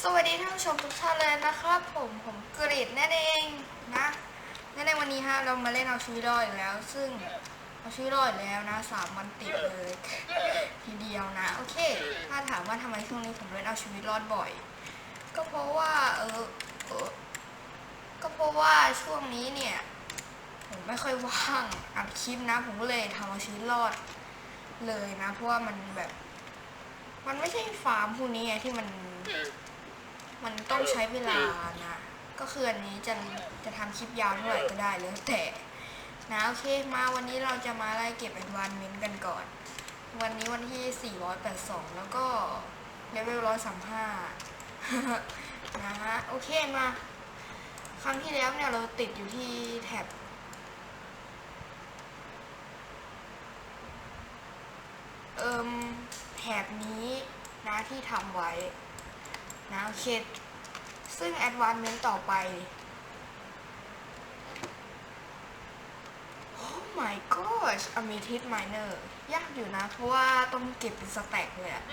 สวัสดีท่านผู้ชมทุกท่านเลยนะครับ ผมผมกรีดนั่นเองนะและในวันนี้ฮะเรามาเล่นเอาชีวิตรอดอีกแล้ว ซึ่งเอาชีวิตรอดอีกแล้วนะสามวันติดเลย ทีเดียวนะโอเค ถ้าถามว่าทำไมช่วงนี้ผมเล่นเอาชีวิตรอดบ่อย ก็เพราะว่า เออเออก็เพราะว่าช่วงนี้เนี่ย ผมไม่ค่อยว่างอัดคลิปนะ ผมก็เลยทำเอาชีวิตรอดเลยนะ เพราะว่ามันแบบ มันไม่ใช่ฟาร์มพวกนี้ไงที่มัน มันต้องใช้เวลานะ ก็คืออันนี้จะจะทำคลิปยาวเท่าไหร่ก็ได้แล้วแต่นะโอเคมาวันนี้เราจะมาไล่เก็บ advancement กันก่อน วันนี้วันที่ 482 แล้วก็เลเวล135 นะฮะโอเคมา ครั้งที่แล้วเนี่ยเราติดอยู่ที่แท็บเอิมแถบนี้นะที่ทำไว้ นะโอเค ซึ่ง advancement ต่อไป Oh my gosh amethyst miner ยากอยู่นะ เพราะว่าต้องเก็บเป็นสแต็กเลยอะ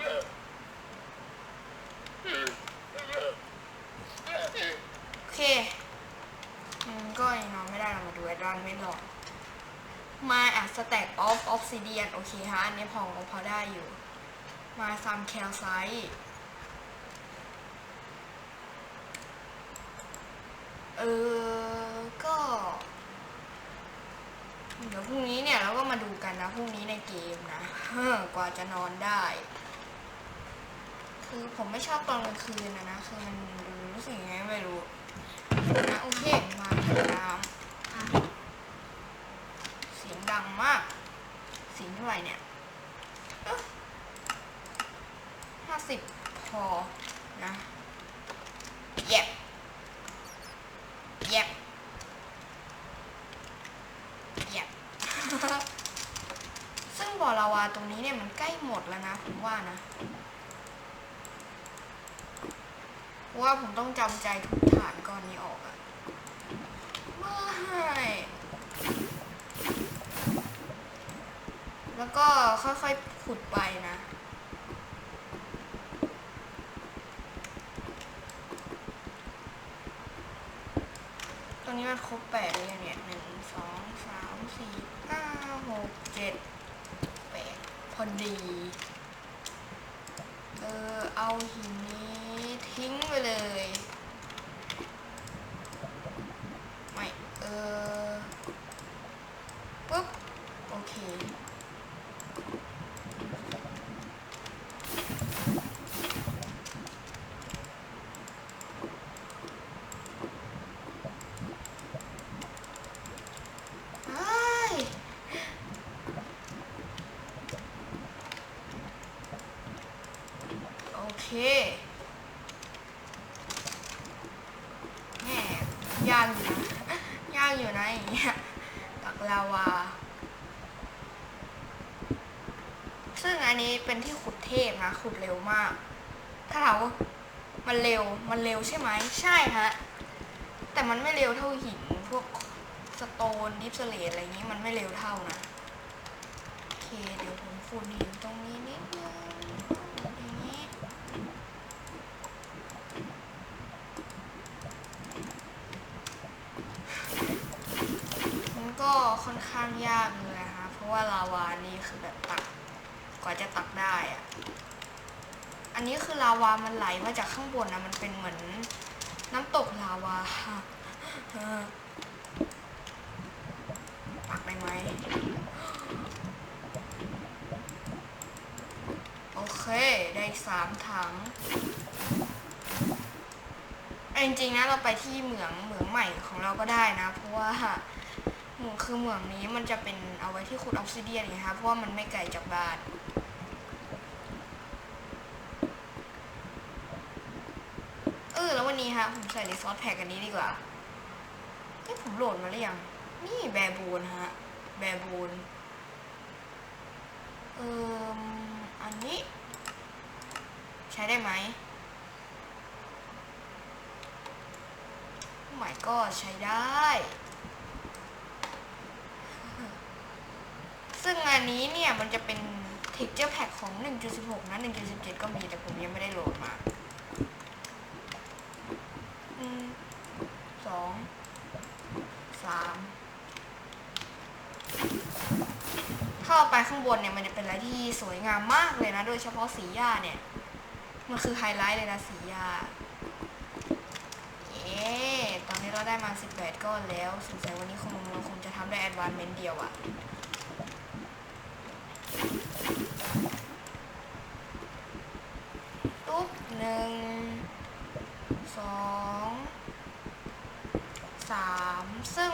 โอเคก็ยังนอนไม่ได้เรามาดู advancement หรอกมาอะ stack of obsidian โอเคฮะอันนี้พอพอได้อยู่ มาซัมแคลไซต์ เออ ก็ เดี๋ยวพรุ่งนี้เนี่ยเราก็มาดูกันนะพรุ่งนี้ในเกมนะกว่าจะนอนได้ คือผมไม่ชอบตอนกลางคืนนะนะ คือมันรู้สึกยังไงไม่รู้นะโอเคมาถึงน้ำอะเสียงดังมากเสียงเท่าไหร่เนี่ยห้าสิบพอนะเย็บ เย็บเย็บซึ่งบ่อลาวาตรงนี้เนี่ยมันใกล้หมดแล้วนะผมว่านะเพราะว่าผมต้องจำใจทุกฐานก้อนนี้ออกอะไม่แล้วก็ค่อยๆขุดไปนะาครบแปดเลยเนี่ยหนึ่งสองสามสี่ห้าหกเจ็ดแปดพอดี เออ เอาหินนี้ทิ้งไปเลย ไม่ เออปุ๊บ โอเค เฮ้ยโอเค แม่ยากอยู่นะยากอยู่นะอย่างเงี้ยตักลาวา ซึ่งอันนี้เป็นที่ขุดเทพนะ ขุดเร็วมาก ถ้าถามามันเร็ว มันเร็วใช่ไหม ใช่ฮะ แต่มันไม่เร็วเท่าหิน พวกสโตนดิฟสเลตอะไรอย่างนี้ มันไม่เร็วเท่านะ โอเค เดี๋ยวผมฝุ่นหินตรงนี้นิดนึงอย่างนี้ มันก็ค่อน ข้างยากเลยนะคะ เพราะว่าลาวานี่คือแบบตัก กว่าจะตักได้อะอันนี้คือลาวา มันไหลมาจากข้างบนนะมันเป็นเหมือนน้ำตกลาวาตักได้ไหม โอเค ได้สามถังจริงๆนะเราไปที่เหมืองเหมืองใหม่ของเราก็ได้นะ เพราะว่า หมืองคือเหมืองนี้มันจะเป็นเอาไว้ที่ขุดออฟซิเดียนไงคะเพราะว่ามันไม่ไกลจากบ้านเออแล้ววันนี้ฮะผมใส่รีซอสแพ็กอันนี้ดีกว่าเอ้ผมโหลดมาหรือยังนี่แบบูนฮะแบบูนเอออันนี้ ใช้ได้ไหมหมายก็ใช้ได้ ซึ่งอันนี้เนี่ยมันจะเป็น texture pack ของ 1.16 นะ 1.17 ก็มีแต่ผมยังไม่ได้โหลดมาสองสามเข้าไปข้างบนเนี่ยมันจะเป็นอะไรที่สวยงามมากเลยนะ โดยเฉพาะสีหญ้าเนี่ย มันคือไฮไลท์เลยนะสีหญ้าเย้ตอนนี้เราได้มา 18 ก้อนแล้วสงสัยวันนี้คงเราคงจะทำได้แอดวานเมนต์เดียวอะ่ะ หนึ่งสองสามซึ่ง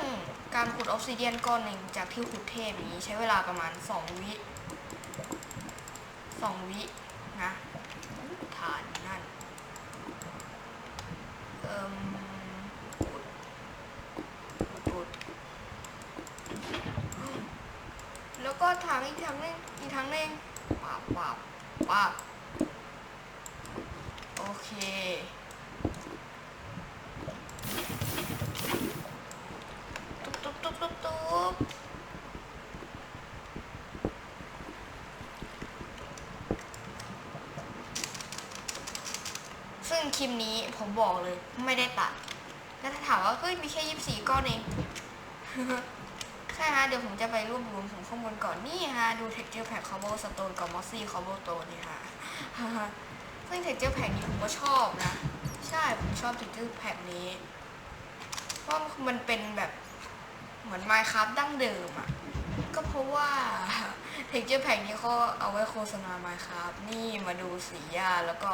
การขุดออฟซิเดียนก้อนหนึ่งจากที่ขุดเทพอย่างนี้ใช้เวลาประมาณ2วิสองวินะฐานนั่นเอิ่มขุดแล้วก็ทางอีกทางนึงอีกทางนึงปับปับปับ อเค ตุ๊บตุ๊บตุ๊บตุ๊บตุ๊บซึ่งคลิปนี้ผมบอกเลยไม่ได้ตัด แล้วถ้าถามว่าเฮ้ยมีแค่ยี่สิบสี่ก้อนเองใช่ฮะเดี๋ยวผมจะไปรวบรวมถึงข้างบนก่อนนี่ฮะ ดู texture pack cobble stone กับ mossy cobble stone นี่ฮะ ซึ่ง texture pack นี้ผมก็ชอบนะ ใช่ผมชอบ texture pack นี้ เพราะมันเป็นแบบเหมือน Minecraft ดั้งเดิมอะ ก็เพราะว่า texture pack นี้เขาเอาไว้โฆษณา Minecraft นี่มาดูสีหญ้าแล้วก็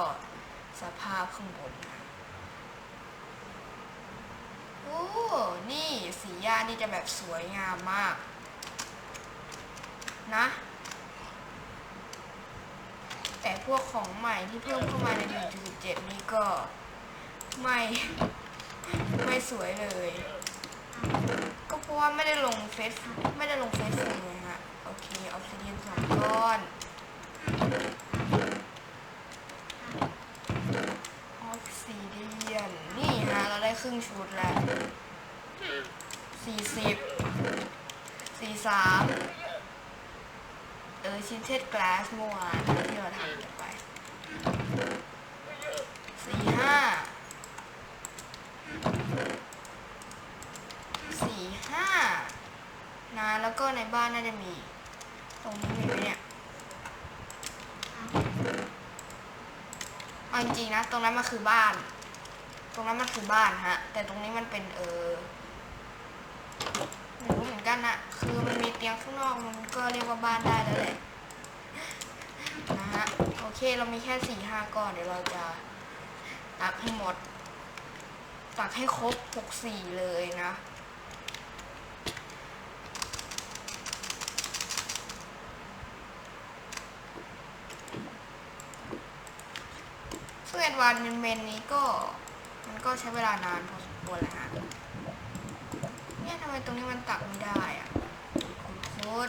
สภาพข้างบนนะโอ้ นี่สีหญ้านี่จะแบบสวยงามมาก นะ แต่พวกของใหม่ที่เพิ่มเข้ามาใน 1.17 นี้ก็ไม่ ไม่สวยเลย ก็เพราะว่าไม่ได้ลงเฟซไม่ได้ลงเฟซเลยฮะ โอเคออฟซิเดียนสองก้อน ออฟซิเดียน นี่ฮะ เราได้ครึ่งชุดแล้วสี่สิบสี่สามเออ ชิ้นเช็ดกลาสเมื่อวานที่เราทำกันไปสี่ห้าสี่ห้านะแล้วก็ในบ้านน่าจะมี ตรงนี้มีไหมเนี่ยเอาจริงๆนะ ตรงนั้นมันคือบ้าน ตรงนั้นมันคือบ้านฮะ แต่ตรงนี้มันเป็นเออไม่รู้เหมือนกันอะคือมันมีเตียงข้างนอกมันก็เรียกว่าบ้านได้แล้วแหละ ฮะ โอเคเรามีแค่สี่ห้าก้อน เดี๋ยวเราจะตักให้หมด ตักให้ครบหกสี่เลยนะ ซึ่งแอดวานเมนนี้ก็ มันก็ใช้เวลานานพอสมควรแหละฮะ เนี่ยทำไมตรงนี้มันตักไม่ได้อะคุณโค้ด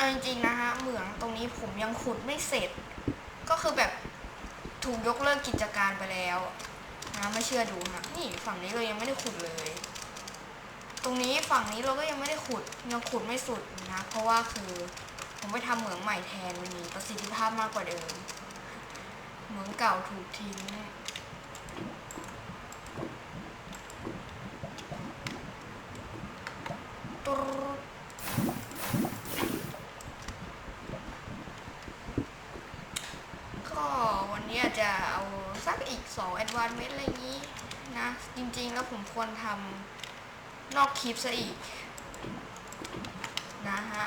เอาจริงๆนะฮะเหมืองตรงนี้ผมยังขุดไม่เสร็จ ก็คือแบบถูกยกเลิกกิจการไปแล้วนะไม่เชื่อดูฮะนี่ฝั่งนี้เรายังไม่ได้ขุดเลย ตรงนี้ฝั่งนี้เราก็ยังไม่ได้ขุดยังขุดไม่สุดนะเพราะว่าคือผมไปทำเหมืองใหม่แทนมันมีประสิทธิภาพมากกว่าเดิม เหมืองเก่าถูกทิ้งตุ๊ดก็วันนี้อาจจะเอา สักอีก 2 advancement อะไรอย่างนี้นะ จริงๆแล้วผมควรทำนอกคลิปซะอีก นะฮะ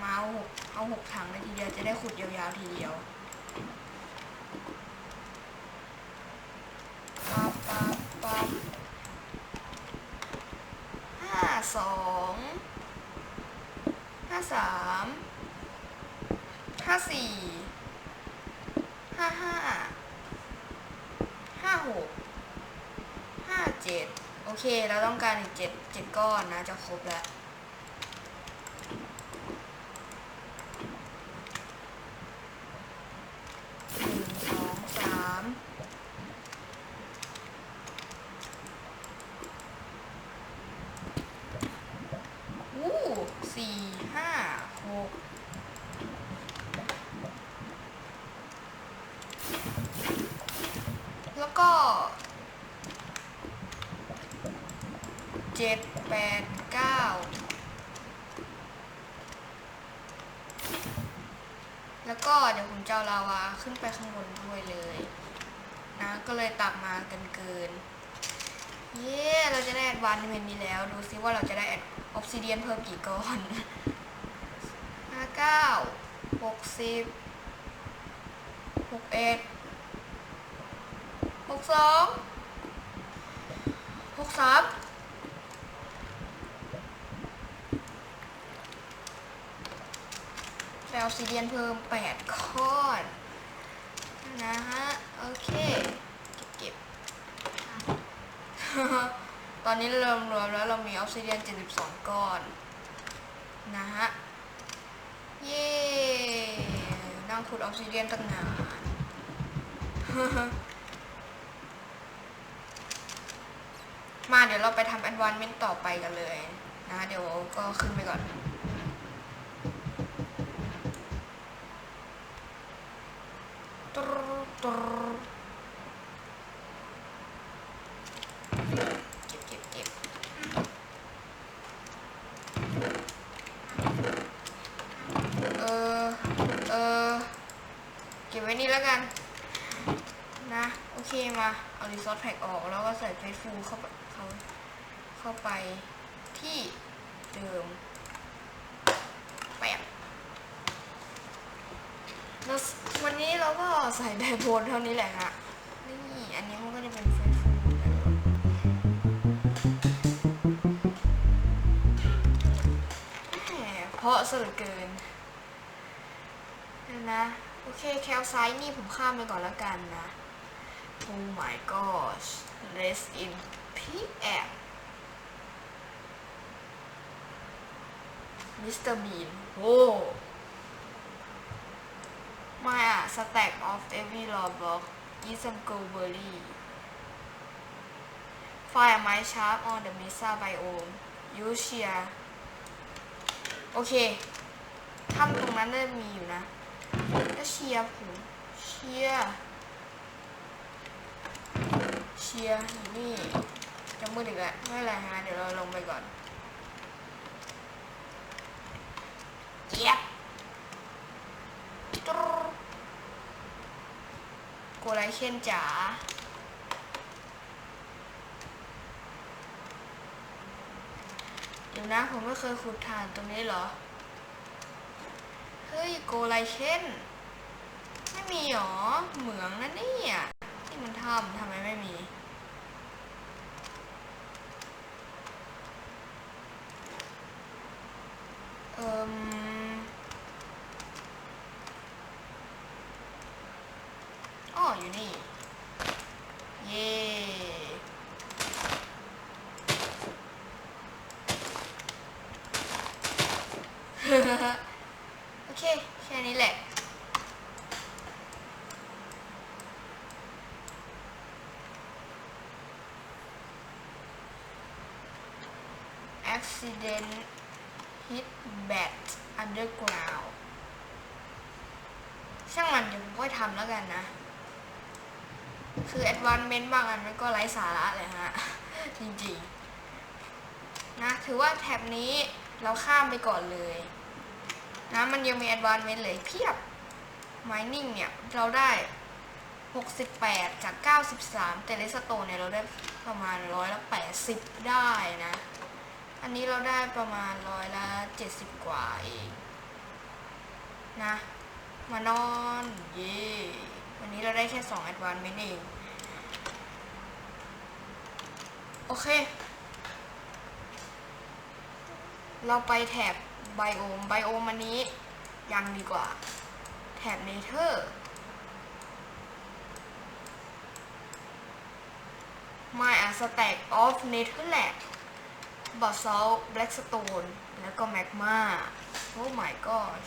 มาเอาหกเอาหกถังเลยทีเดียวจะได้ขุดยาวๆทีเดียวปั๊บปั๊บปั๊บห้าสองห้าสาม ห้าสี่ห้าห้าห้าหกห้าเจ็ดโอเค เราต้องการอีกเจ็ดเจ็ดก้อนนะ จะครบแล้ว หนึ่งสองสามอู้สี่ห้าหก ก็เจ็ดแปดเก้าแล้วก็เดี๋ยวผมจะเอาลาวาขึ้น ไปข้างบนด้วยเลยนะก็เลยตักมากันเกิน เย้เราจะได้แอดวานเมนนี้แล้ว ดูซิว่าเราจะได้แอดออฟซิเดียนเพิ่มกี่ก้อนห้าเก้าหกสิบหกเอ็ดหกสองหกสามได้ออฟซิเดียนเพิ่มแปดก้อน นะฮะ โอเค เก็บตอนนี้เรวมรวมแล้วเรามีออฟซิเดียน 72 ก้อน นะฮะ เย้นั่งขุดออฟซิเดียนตั้งนานมาเดี๋ยวเราไปทำแอนวานเมนต์ต่อไปกันเลย นะ เดี๋ยวก็ขึ้นไปก่อน ตรตรเก็บเก็บเก็บเออ เออ เก็บไว้นี่แล้วกัน นะ โอเคมา เอารีซอสแพ็กออก แล้วก็ ใส่เฟซฟูเข้าเขาเข้าไปที่เดิมแปะแล้ววันนี้เราก็ใส่แบบโบนเท่านี้แหละฮะนี่อันนี้มันก็จะเป็นเฟฟูเพราะสเหลือเกินเดี๋ยนะโอเคแคลไซด์นี่ผมข้ามไปก่อนแล้วกันนะ Oh my gosh rest in PM Mr. Bean โอ้ My uh, stack of every raw block is some gold berry. Find my sharp on the Mesa biome. Use shear. โอเคถ้ำตรงนั้นน่าจะมีอยู่นะก็เชียร์ผมเชียร์ เชียร์อยู่นี่จะมืดอีกแล้วไม่เป็นไรฮะเดี๋ยวเราลงไปก่อนเจี๊ยบตรูโกไลเคนจ๋าเดี๋ยวนะผมไม่เคยขุดฐานตรงนี้เหรอ เฮ้ย โกไลเคนไม่มีหรอ เหมืองนั่นนี่อ่ ที่มันทำทำไมไม่มี เออยู่นี่ เย่โอเค แค่นี้แหละ accident hit bat underground ช่างมันเดี๋ยวผมก็ทำแล้วกันนะ คือ advancement บางอันมันก็ไร้สาระเลยฮะ จริงๆ นะ ถือว่าแท็บนี้เราข้ามไปก่อนเลย นะ มันยังมี advancement เลยเพียบ mining เนี่ย เราได้ 68 จาก 93 แต่เลสโตนเนี่ย เราได้ประมาณร้อยละ80 ได้นะ อันนี้เราได้ประมาณร้อยละ70กว่าเองนะ มานอนเย่วันนี้เราได้แค่2 advancement เอง โอเค เราไปแถบไบโอม ไบโอมอันนี้ยังดีกว่า แถบเนเธอร์ My a stack of netherrack basalt blackstone แล้ บาซลแบล็กสโตนแล้วก็แมกมาโอ้ my god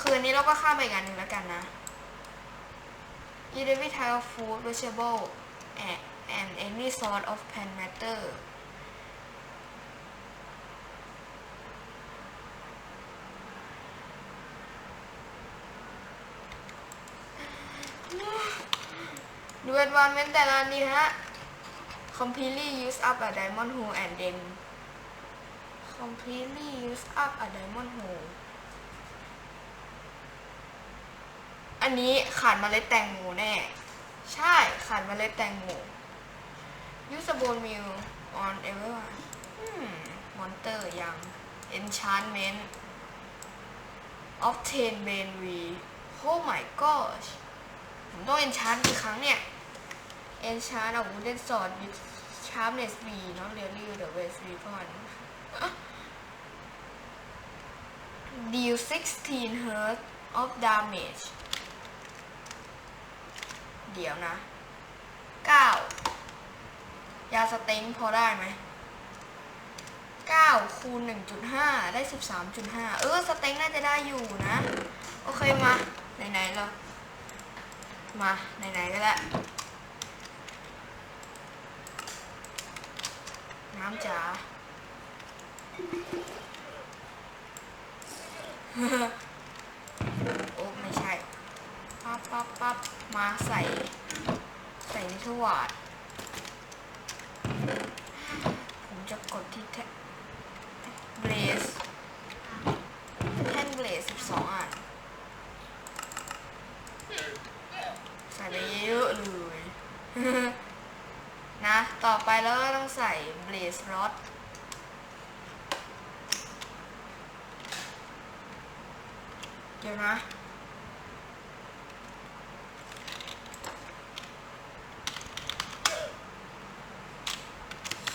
คืนนี้เราก็ข้ามไปงานหนึ่งแล้วกันนะ e d e v i t y l e food vegetable and any sort of plant matter ดูเอดวานเมนแต่ละนี้ฮะ completely use up a diamond hole and then completely use up a diamond hole อันนี้ขาดมเมล็ดแตงโมแน่ ใช่ขาดมเมล็ดแตงโม use a bone meal on everyone ม monster ยัง enchantment obtain bane v oh my gosh ผมต้อง enchant กี่ครั้งเนี่ย enchant a wooden sword with sharpness V not really the best weapon deal 16 hurt of damage เดี๋ยวนะ 9 ยาสเต็งพอได้ไหม 9 คูณ 1.5 ได้ 13.5 เออ สเต็งน่าจะได้อยู่นะ โอเคมา ไหนๆเรามา ไหนๆก็ได้ น้ำจ๋าโอ้ไม่ใช่ ปั๊บปั๊บปั๊บมาใส่ ใส่ในทวาดผมจะกดที่แท่เบลสแท่นเบลสสิบสองอัน ใส่ไปเยอะๆเลย นะ ต่อไปแล้วก็ต้องใส่ เบลสรอดเดี๋ยวนะ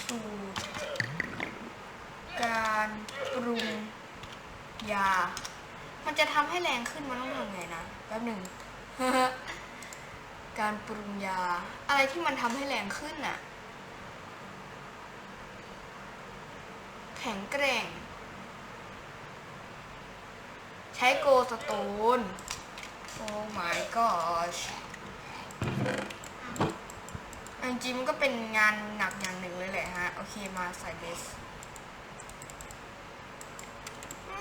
สูตรการปรุงยา มันจะทำให้แรงขึ้นมันต้องทำไงนะแป๊บหนึ่ง การปรุงยา อะไรที่มันทำให้แรงขึ้นน่ะ แข็งแกร่ง ใช้โกสโตน โอ้ my gosh อันจริงๆมันก็เป็นงานหนักอย่างหนึ่งเลยแหละฮะ โอเคมาใส่เบส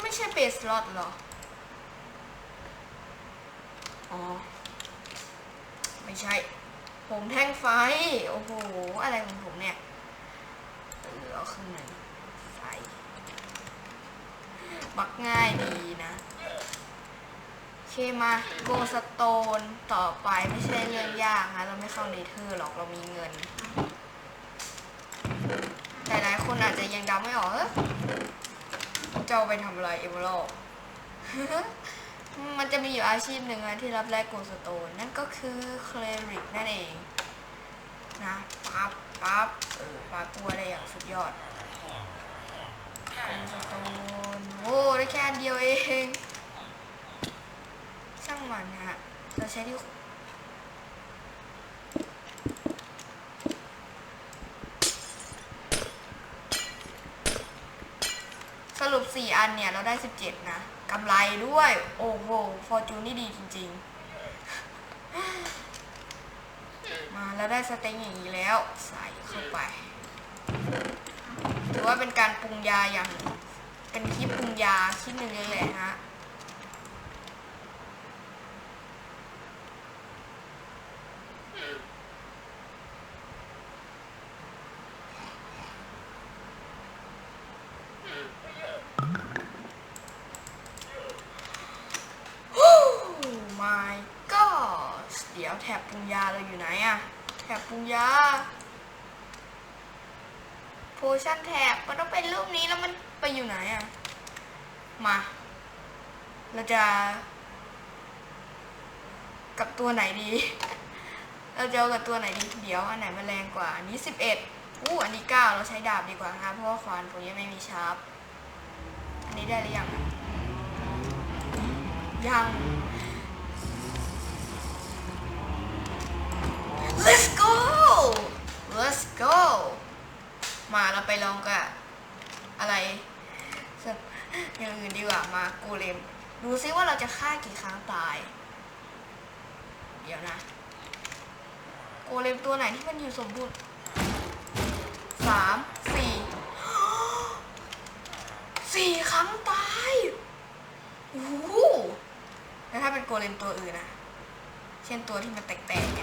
ไม่ใช่เบสลอตหรอ อ๋อ ไม่ใช่ ผมแท่งไฟ โอ้โห อะไรของผมเนี่ย เออเอาขึ้นหนึ่งฟ มักง่ายดีนะโอเคมาโกสโตนต่อไปไม่ใช่เรื่องยากนะเราไม่เข้าเนเธอร์หรอกเรามีเงินแต่หลายคนอาจจะยังเดาไม่ออกเออจะเอาไปทำอะไรเอเวอร์มันจะมีอยู่อาชีพหนึ่งนะที่รับแลกโกลสโตน นั่นก็คือเคลริกนั่นเองนะปั๊บปั๊บเออปลากัวได้อย่างสุดยอดโกลสโตน ดียวเองช่างมันนะฮะเราใช้ที่สรุป 4 อันเนี่ย เราได้ 17 นะกำไรด้วย โอ้โหฟอร์จูนนี่ดีจริง ๆ มาแล้วได้สเต็งอย่างนี้แล้ว ใส่เข้าไป ถือว่าเป็นการปรุงยาอย่าง เป็นคลิปปรุงยาคลิปหนึ่งเลยแหละฮะโอ้ my god เดี๋ยวแถบปรุงยาเราอยู่ไหนอะแถบปรุงยาโพชั่นแถบมันต้องเป็นรูปนี้แล้วมัน ไปอยู่ไหนอะ มา เราจะ กับตัวไหนดี เราจะเอากับตัวไหนดี เดี๋ยวอันไหนมันแรงกว่า อันนี้สิบเอ็ดอู้อันนี้เก้าเราใช้ดาบดีกว่าครับเพราะว่าควานผมยังไม่มีชาร์ปอันนี้ได้หรือยังยัง let's go let's go มาเราไปลองกับอะไร อย่างอื่นดีกว่ามาโกเลม ดูซิว่าเราจะฆ่ากี่ครั้งตาย เดี๋ยวนะ โกเลมตัวไหนที่มันอยู่สมบูรณ์สามสี่สี่ครั้งตายโอ้โหแล้วถ้าเป็นโกเลมตัวอื่นนะเช่นตัวที่มันแตกๆเ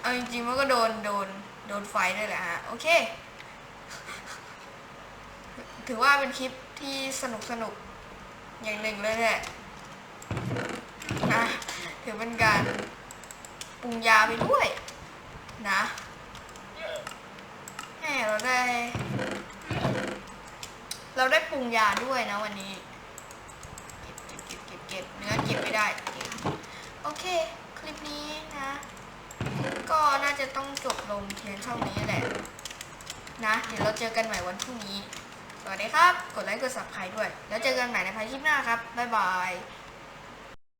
เอาจริงๆมันก็โดนโดนโดนไฟด้วยแหละฮะ โอเค ถือว่าเป็นคลิปที่สนุกสนุกอย่างหนึ่งเลยแหละนะถือเป็นการปรุงยาไปด้วย นะแหมเราได้ เราได้ปรุงยาด้วยนะวันนี้ เก็บเก็บเก็บเก็บเนื้อเก็บไม่ได้ โอเค คลิปนี้นะ ก็น่าจะต้องจบลงเพียงเท่านี้แหละ นะ เดี๋ยวเราเจอกันใหม่วันพรุ่งนี้ วัสดีครับ กดไลค์กด subscribe ด้วย แล้วเจอกันใหม่ในพาร์ทคลิปหน้าครับ บ๊ายบาย